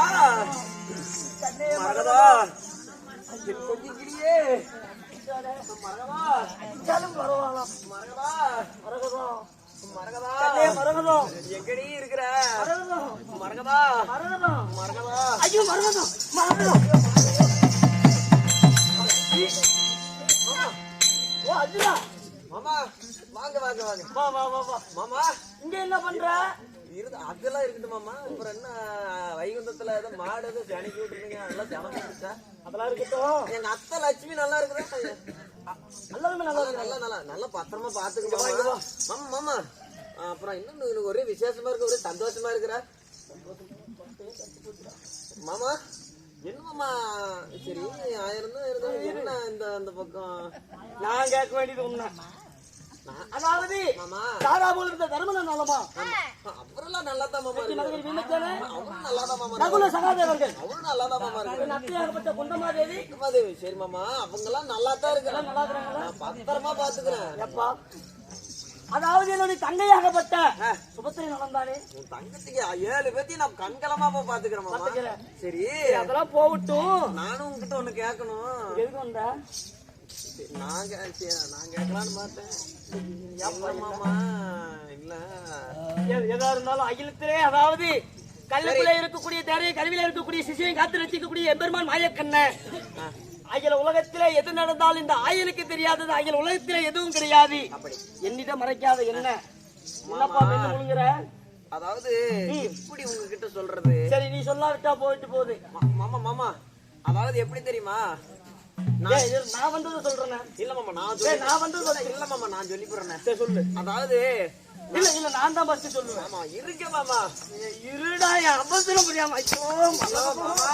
மரகதா மரகதா. மரகதா. மரகதா எங்கடி இருக்கிற மரகதா மரகதம் மரகதா ஐயோ மரகதம் மரகதம் ஓ அர்ஜுனா. மாமா வாங்க வாங்க வாங்க. வா வா வா மாமா இங்க என்ன பண்ற? இருந்து அதெல்லாம் இருக்குது மாமா. அப்புறம் என்ன வைகுந்தத்துல ஏதோ மாடு ஏதோ சனிக்கு விட்டுருந்தீங்க அதெல்லாம் ஜனம் வந்துச்சா? அதெல்லாம் இருக்கட்டும். எங்க அத்தை லட்சுமி நல்லா இருக்குதா? நல்லா நல்லா நல்லா நல்லா நல்லா பத்திரமா பாத்துக்க மாமா. மாமா அப்புறம் இன்னும் எனக்கு ஒரே விசேஷமா இருக்கு ஒரே சந்தோஷமா இருக்கிற மாமா என்ன மாமா? சரி ஆயிரம் தான் இருந்தாலும் என்ன இந்த அந்த பக்கம்? நான் கேட்க வேண்டியது உண்மை அதாவது தாராபுரம் இருந்த தர்மன நலமா அவரெல்லாம் நல்லா தான் மாமா அவரும் நல்லா தான் மாமா இருக்கு. நகுல சகாதேவர்கள். அவரும் நல்லா தான் மாமா இருக்கு. அத்தையாகப்பட்ட குண்டமாதேவி. உமாதேவி, சரி மாமா. அவங்க எல்லாம் நல்லா தான் இருக்கிறாங்க. நல்லா இருக்கிறாங்களா நான் பத்திரமா பாத்துக்கிறேன் எப்பா? அதாவது என்னுடைய தங்கையாகப்பட்ட சுபத்திரை நலந்தானே உன் தங்கச்சிக்கு ஏழு பேத்தையும் நான் கண்கலமா போய் பாத்துக்கிறேன். சரி. அதெல்லாம் போகட்டும். நானும் உங்ககிட்ட ஒண்ணு கேட்கணும். எதுக்கு வந்த? சரி, நான் நான் கேட்கலான்னு பார்த்தேன். இல்ல மாமா? இல்ல. எ- எதா இருந்தாலும் அகிலத்திலே அதாவது கல்லுக்குள்ள இருக்கக்கூடிய தேரையை கருவில இருக்கக்கூடிய சிசியை காத்து ரசிக்கக்கூடிய எம்பெருமான் மாயக்கண்ண. அகில உலகத்திலே எது நடந்தாலும் இந்த ஆயனுக்கு தெரியாதது அகில உலகத்திலே எதுவும் கிடையாது. அப்படி. என்னிடம் மறைக்காத என்ன? முழுங்குற அதாவது எப்படி உங்ககிட்ட சொல்றது? சரி நீ சொல்லாவிட்டா போயிட்டு போகுது. மாமா மாமா. அதாவது எப்படி தெரியுமா? நான் வந்ததை சொல்றேன். இல்ல மாமா நான் நான் வந்தது சொல்றேன். இல்ல மாமா நான் சொல்லி போறேன் சரி சொல்லு. அதாவது இல்ல இல்ல நான் தான் ஃபர்ஸ்ட் சொல்லுவேன். மாமா இருக்க மாமா. இருடா என் அவசரம் புரியாம ஐயோ மாமா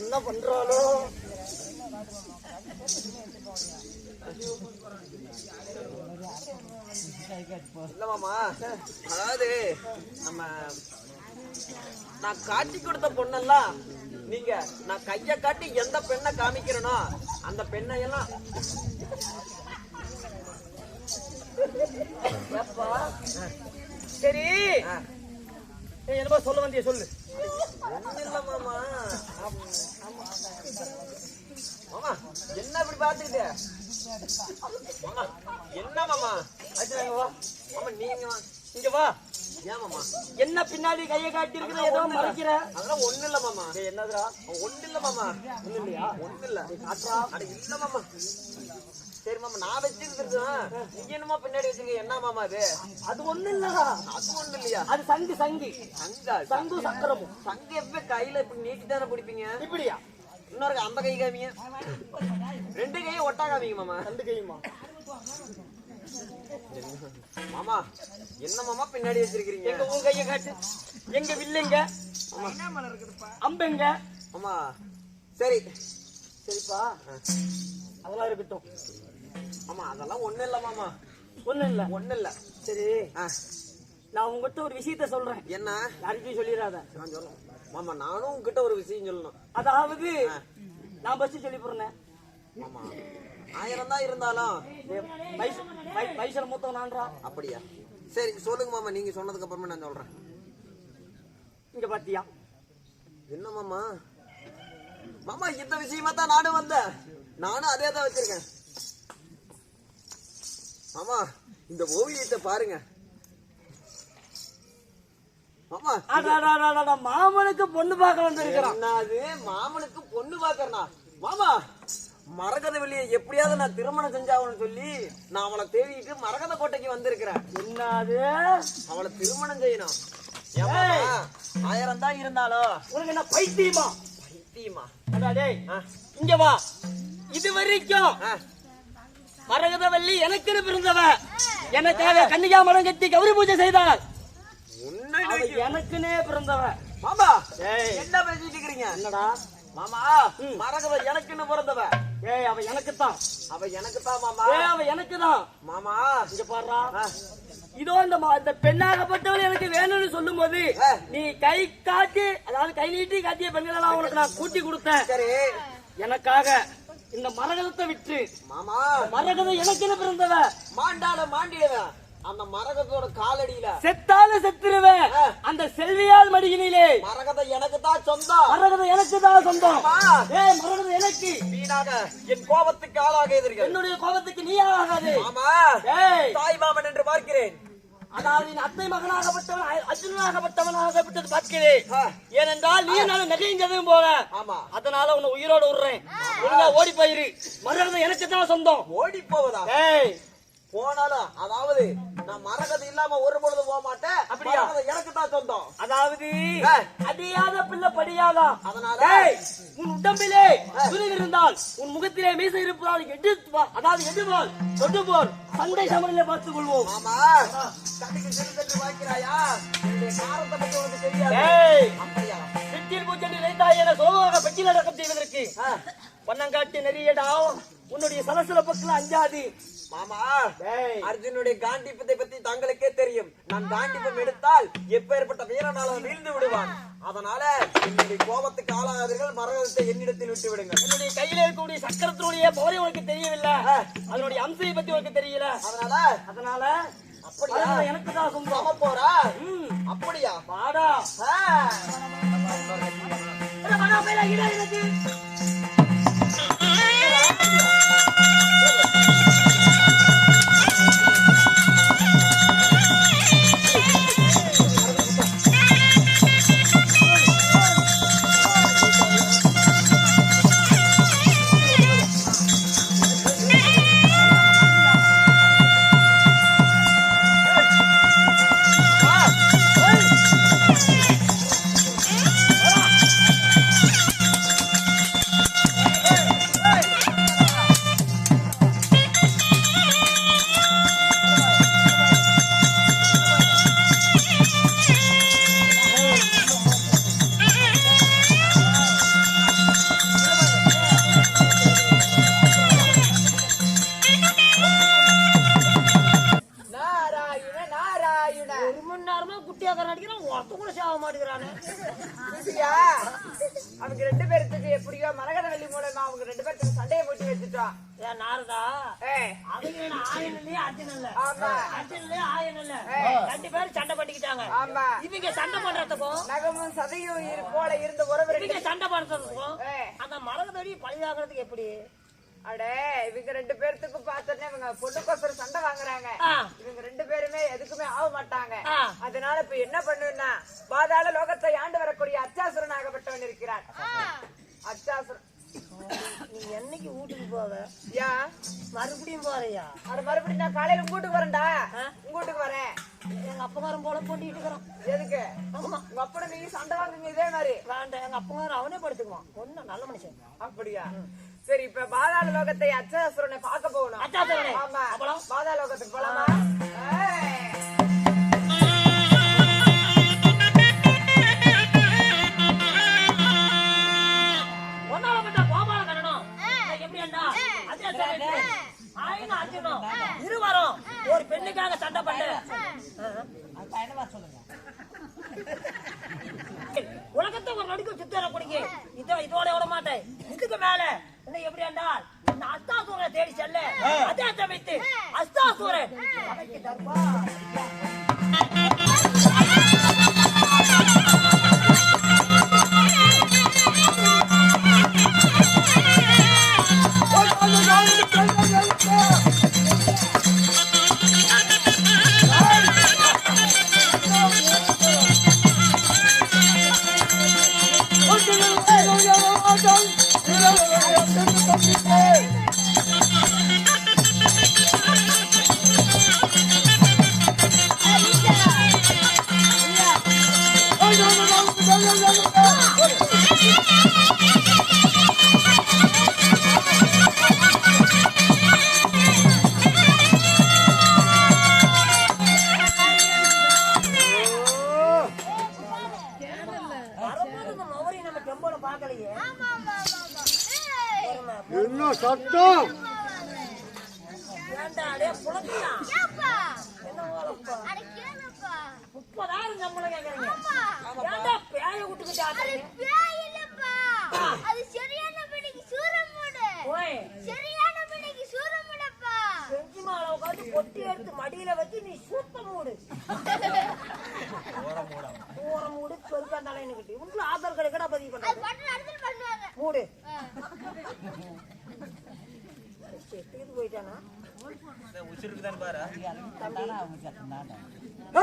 என்ன பண்றாளோ? இல்ல மாமா அதாவது நம்ம நான் காட்டி கொடுத்த பொண்ணெல்லாம் நீங்க நான் கைய காட்டி எந்த பெண்ணை காமிக்கிறேனோ அந்த பெண்ணை எல்லாம் ஏப்பா. சரி. என்னப்பா சொல்ல வந்திய சொல்லு. இல்ல மாமா. மாமா என்ன இப்படி பாத்துக்கிட்டு மாமா என்ன மாமா? மாமா நீங்க. இங்க வா. என்ன பின்னாடி கையை காட்டி இருக்கிற ஏதோ மறைக்கிற? அதெல்லாம் ஒண்ணு இல்ல மாமா. டேய், என்னதுடா? ஒண்ணு இல்ல மாமா. ஒண்ணும் இல்லையா ஒண்ணு இல்ல அட இல்ல மாமா. சரி மாமா நான் வச்சிருக்கேன் நீங்க என்னமா பின்னாடி வச்சுங்க என்ன மாமா அது அது ஒண்ணு இல்லடா அது ஒண்ணு இல்லையா அது சங்கு சங்கு. சங்கா சங்கு சக்கரமும். சங்க எப்ப கையில இப்படி நீட்டி தானே பிடிப்பீங்க? இப்படியா? இன்னொரு அந்த கை காமிங்க. ரெண்டு கையும் ஒட்டா காமிங்க மாமா. ரெண்டு கையுமா? மாமா என்ன மாமா பின்னாடி வச்சிருக்கீங்க எங்க உன் கையை காட்டு. எங்க வில்லுங்க? அம்பெங்க. மாமா. சரி. சரிப்பா. அதெல்லாம் இருக்கட்டும். மாமா அதெல்லாம் ஒண்ணு இல்ல மாமா. ஒண்ணும் இல்ல. ஒண்ணு இல்ல. சரி. நான் உங்ககிட்ட ஒரு விஷயத்த சொல்றேன். என்ன? யாருக்கும் சொல்லிடாத. நான் சொல்லணும். மாமா நானும் உங்ககிட்ட ஒரு விஷயம் சொல்லணும். அதாவது நான் பஸ் சொல்லி போறேன் மாமா. ஆயிரம் தான் இருந்தாலும். வயசுல மூத்தவன் நான்றா அப்படியா? சரி சொல்லுங்க மாமா நீங்க சொன்னதுக்கு அப்புறமா நான் சொல்றேன். இங்க பாத்தியா? என்ன மாமா? மாமா இந்த விஷயமா தான் நானும் வந்தேன். நானும் அதே தான் வச்சிருக்கேன். மாமா இந்த ஓவியத்தை பாருங்க. மாமனுக்கு பொண்ணு பார்க்க வந்திருக்கிறான். மாமனுக்கு பொண்ணு பாக்கறனா மாமா மரகத வெளிய எப்படியாவது நான் திருமணம் செஞ்சாகணும்னு சொல்லி நான் அவளை தேடிட்டு மரகத கோட்டைக்கு வந்திருக்கிறேன். என்னது? அவளை திருமணம் செய்யணும்? ஆயிரம் தான் இருந்தாலும் உனக்கு என்ன பைத்தியமா? பைத்தியமா? அடா டேய் ஆ, இங்க வா. இது வரைக்கும் மரகதவல்லி எனக்கு பிறந்தவ எனக்காக கன்னிகா மரம் கட்டி கௌரி பூஜை செய்தாள். உன்னை அவ நோக்கி- எனக்குனே பிறந்தவ. மாமா. என்ன பேசிட்டு இருக்கிறீங்க? என்னடா? மாமா மரகத எனக்குன்னு பிறந்தவ. ஏய் அவ எனக்குத்தான். அவ எனக்கு தான் மாமா. ஏய் அவ எனக்குதான். மாமா. இங்க ஆ, இதோ இந்த இந்த பெண்ணாகப்பட்டவள் எனக்கு வேணும்னு சொல்லும் போது. நீ கை காட்டி அதாவது கை நீட்டி காட்டிய பெண்கள் எல்லாம் உனக்கு நான் கூட்டி கொடுத்தேன். சரி. எனக்காக இந்த மரகதத்தை விட்டு மாமா. மரகதம் எனக்குன்னு பிறந்தவ? மாண்டாட மாண்டியவன் அந்த மரகதத்தோட காலடியில செத்தாலும் செத்துருவேன். அந்த செல்வியால் மடியினிலே. மரகதம் எனக்கு தான் சொந்தம். மரகதம் எனக்கு தான் சொந்தம். ஏய் மரகதம் எனக்கு. வீணாக என் கோபத்துக்கு ஆளாகிறீர்கள் என்னுடைய கோபத்துக்கு நீ ஆகாது ஆமா. தாய் மாமன் என்று பார்க்கிறேன். அதாவது அத்தை மகனாகப்பட்டவன் அர்ஜுனனாகப்பட்டவனாகப்பட்டது பார்க்கிறேன் ஏனென்றால் நீ என்னால நகையும் போக ஆமா. அதனால உன்னை உயிரோட விடுறேன். ஒழுங்கா ஓடி போயிரு. மரகதம் எனக்கு தான் சொந்தம். ஓடி போவதா? ஏய். போனாலும் அதாவது நான் மரகதம் இல்லாம ஒரு பொழுது போக மாட்டேன். அப்படியா? எனக்கு தான் சொந்தம். அதாவது. அடியாத பிள்ளை படியாதா? அதனால உன் உடம்பிலே துணிவு இருந்தால் உன் முகத்திலே மீசை இருப்பதால் எடுத்து வா. அதாவது எதிர்வால் கொண்டு போர் சண்டை சமநிலை பார்த்துக் கொள்வோம். ஆமா. கண்ணுக்கு சிறுதென்று பார்க்கிறாயா என்னுடைய காரத்தை பத்தி உனக்கு தெரியாது. அப்படியா? சிட்டில் பூச்செடி இணைந்தாய் என சோகமாக பெட்டியில் அடக்கம் செய்வதற்கு. ஆ, பொன்னங்காட்டி நெறியடா. உன்னுடைய சலசலப்புக்குள்ள அஞ்சாது. மாமா அர்ஜுனுடைய காண்டிப்பத்தை பத்தி தங்களுக்கே தெரியும். நான் காண்டிப்பம் எடுத்தால் எப்பேற்பட்ட வீரனாலும் வீழ்ந்து விடுவான். அதனால என்னுடைய கோபத்துக்கு ஆளாதீர்கள் மரகதத்தை என்னிடத்தில் விட்டு விடுங்கள். என்னுடைய கையில இருக்கக்கூடிய சக்கரத்தினுடைய போரை உனக்கு தெரியவில்லை. அதனுடைய அம்சையை பத்தி உனக்கு தெரியல. அதனால? அதனால அப்படியா? எனக்கு தான் சொந்தம் சம போறா. ம், அப்படியா? வாடா. அவங்க ரெண்டு பேர்த்துக்கு எப்படியோ மரகத வள்ளி மூலமா அவங்க ரெண்டு பேர்த்துக்கு சண்டையை போட்டு வச்சுட்டோம் ஏன் நாரதா? அவங்க என்ன ஆயன் இல்லையா அர்ஜுன் இல்ல ஆமா. அர்ஜுன் இல்லையா ஆயன் இல்ல ரெண்டு பேரும் சண்டை பண்ணிக்கிட்டாங்க. ஆமா. இவங்க சண்டை பண்றதுக்கும் நகமும் சதையும் போல இருந்த உறவு இவங்க சண்டை பண்றதுக்கும் அந்த மரகதடி பழியாகிறதுக்கு எப்படி? அடே இவங்க ரெண்டு பேர்த்துக்கும் பார்த்தோன்னே இவங்க பொண்ணுக்கோசரம் சண்டை வாங்குறாங்க. இவங்க ரெண்டு பேருமே எதுக்குமே ஆக மாட்டாங்க. அதனால இப்ப என்ன பண்ணுன்னா பாதாள லோகத்தை ஆண்டு வரக்கூடிய அச்சாசுரன் ஆகப்பட்டவன் இருக்கிறான். அச்சாசுரன் நீ என்னைக்கு வீட்டுக்கு போவ? யா? மறுபடியும் போறியா? அது மறுபடியும் நான் காலையில உங்க வீட்டுக்கு வரேன்டா. வீட்டுக்கு வரேன். எங்க அப்பகாரன் போல போட்டிட்டு இருக்கிறான். எதுக்கு? ஆமா. உங்க அப்பட நீங்க சண்டை வாங்குங்க இதே மாதிரி. வேண்டாம் எங்க அப்பகாரன் அவனே படுத்துக்குவான். ஒன்னும் நல்ல மனுஷன். அப்படியா? சரி இப்ப பாதாள லோகத்தை அச்சாசுரனை பார்க்க போகணும். அச்சாசுரனை? ஆமா? பாதாள லோகத்துக்கு போலாமா? இருவரும் ஒரு பெண்ணுக்காக சண்டை பண்ண உலகத்தை ஒரு நடுக்க சுத்தர குடிங்க இதோ இதோட விட மாட்டேன். இதுக்கு மேல இன்னும் எப்படி என்றால் அஸ்தாசூரனை தேடி செல்ல. அதே சமயத்து அஸ்தாசூரன். தர்பார். ஏன்டா ஓலப்பா? முப்பதாயிரம் சம்பளம் கேக்குறீங்க. ஏன்டா பேய செஞ்சு மாலை உட்காந்து பொட்டி எடுத்து மடியில வச்சு நீ சுத்த மூடு. ஓர மூடு பெருக்கா தலைன்னு உள்ள ஆதார் கார்டு கடை பதிவு பண்ண மூடு செத்துக்கிட்டு போயிட்டானா ஏய், இருக்குது ஏய், இங்க தான் உச்சில சொல்லு. யாருக்கு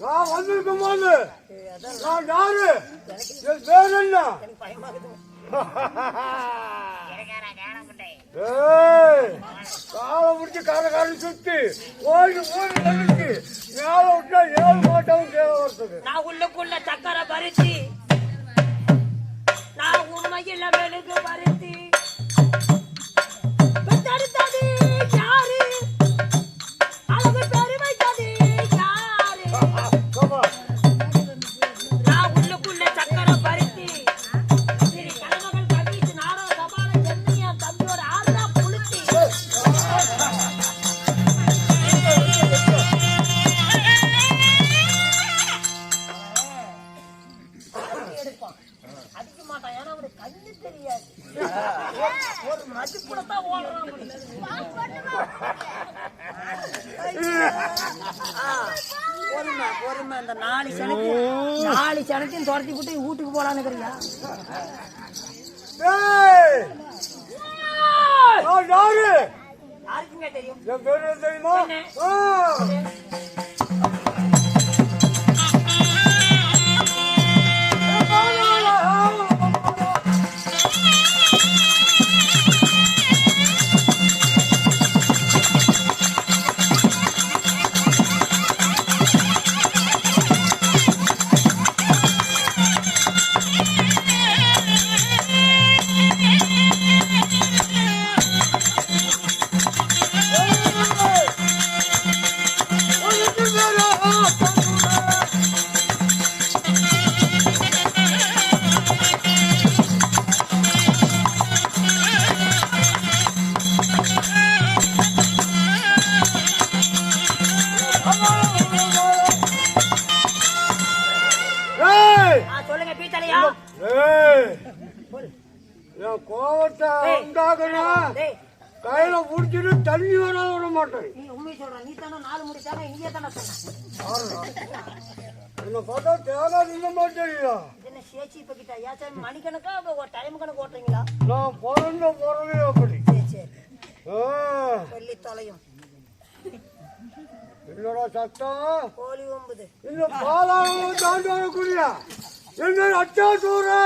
நான் வந்திருக்கும் போது நான் யாரு? என் பேர் என்ன? காலை முடிச்சு காலை காலை சுத்தி ஓடி ஓடி வந்துச்சு மேல விட்டா ஏழு மாட்டவும் கீழே நான் உள்ளுக்குள்ள சக்கரை பருத்தி நான் உண்மையில் மெழுகு பருத்தி இந்த நாலு சனக்கு நாலு சனத்தையும் துரத்தி விட்டு வீட்டுக்கு போலான்னு இருக்கிறியா? யாருக்குங்க தெரியும்? தெரியுமா? தானே பார்த்தா தேவை மாட்டேங்களா இது என்ன சேச்சி இப்ப கிட்ட? ஏன் மணிக்கணக்கா ஒரு டைம் கணக்கு ஓட்டுறீங்களா? நான் பிறந்த பிறவே அப்படி. வெள்ளி தொலையும். என்னடா சத்தம்? கோழி ஒம்புது. இந்த பாலாவும் தாண்டி வரக்கூடிய என்ன அச்சா சூரே